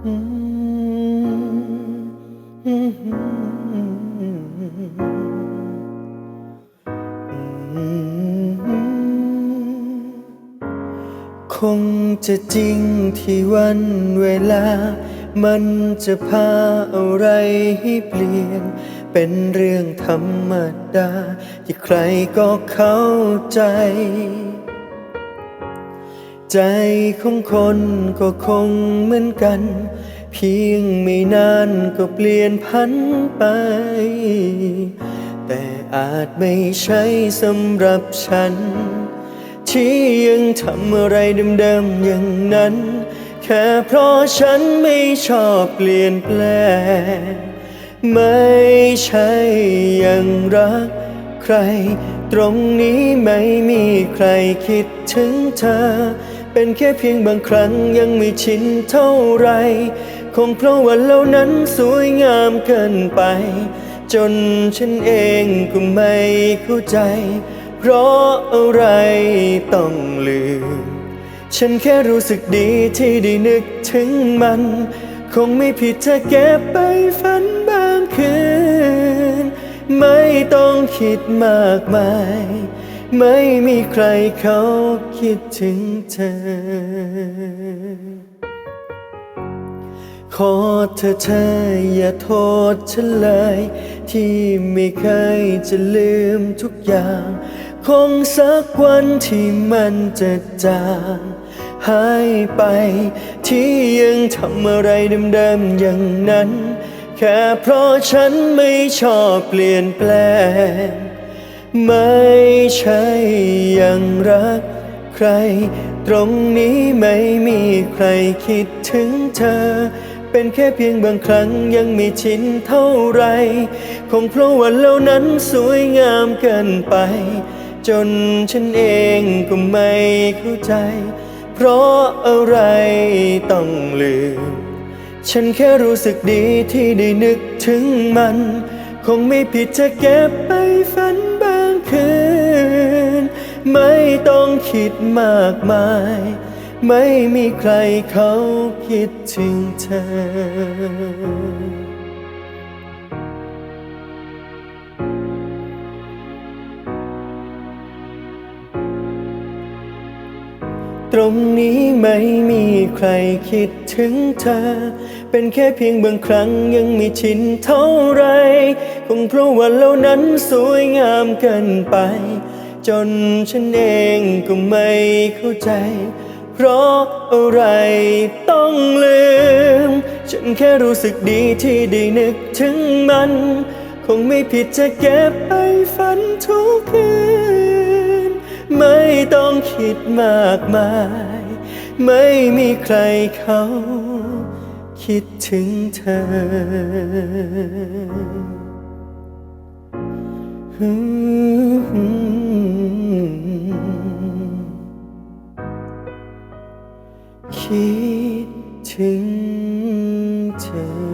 คงจะจริงที่วันเวลา มันจะพาอะไรให้เปลี่ยน เป็นเรื่องธรรมดา ที่ใครก็เข้าใจ ใจของคนก็คงเหมือนกัน เพียงไม่นานก็เปลี่ยนพันไป แต่อาจไม่ใช่สำหรับฉัน ที่ยังทำอะไรเดิมๆอย่างนั้น แค่เพราะฉันไม่ชอบเปลี่ยนแปลงไม่ใช่ยังรักใคร ตรงนี้ไม่มีใครคิดถึงเธอ เป็นแค่เพียงบางครั้งยังไม่ชินเท่าไร คงเพราะว่าเรานั้นสวยงามเกินไป จนฉันเองก็ไม่เข้าใจ เพราะอะไรต้องลืม ฉันแค่รู้สึกดีที่ได้นึกถึงมัน คงไม่ผิดถ้าเก็บไปฝันบางคืน ไม่ต้องคิดมากมาย ไม่มีใครเขาคิดถึงเธอ ขอเธอเธออย่าโทษฉันเลย ที่ไม่เคยจะลืมทุกอย่าง คงสักวันที่มันจะจางหายไป ที่ยังทำอะไรเดิมๆอย่างนั้น แค่เพราะฉันไม่ชอบเปลี่ยนแปลง ไม่ใช่ยังรักใคร ตรงนี้ไม่มีใครคิดถึงเธอ เป็นแค่เพียงบางครั้งยังไม่ชินเท่าไร คงเพราะว่าเรานั้นสวยงามเกินไป จนฉันเองก็ไม่เข้าใจ เพราะอะไรต้องลืม ฉันแค่รู้สึกดีที่ได้นึกถึงมัน คงไม่ผิดจะเก็บไปฝัน ต้องคิดมากมาย ไม่มีใครเขาคิดถึงเธอตรงนี้ไม่มีใครคิดถึงเธอ เป็นแค่เพียงบางครั้งยังไม่ชินเท่าไร คงเพราะว่าเรานั้นสวยงามเกินไป จนฉันเองก็ไม่เข้าใจ เพราะอะไรต้องลืม ฉันแค่รู้สึกดีที่ได้นึกถึงมัน คงไม่ผิดจะเก็บไปฝันทุกคืน ไม่ต้องคิดมากมาย ไม่มีใครเขาคิดถึงเธอ คิดถึงเธอ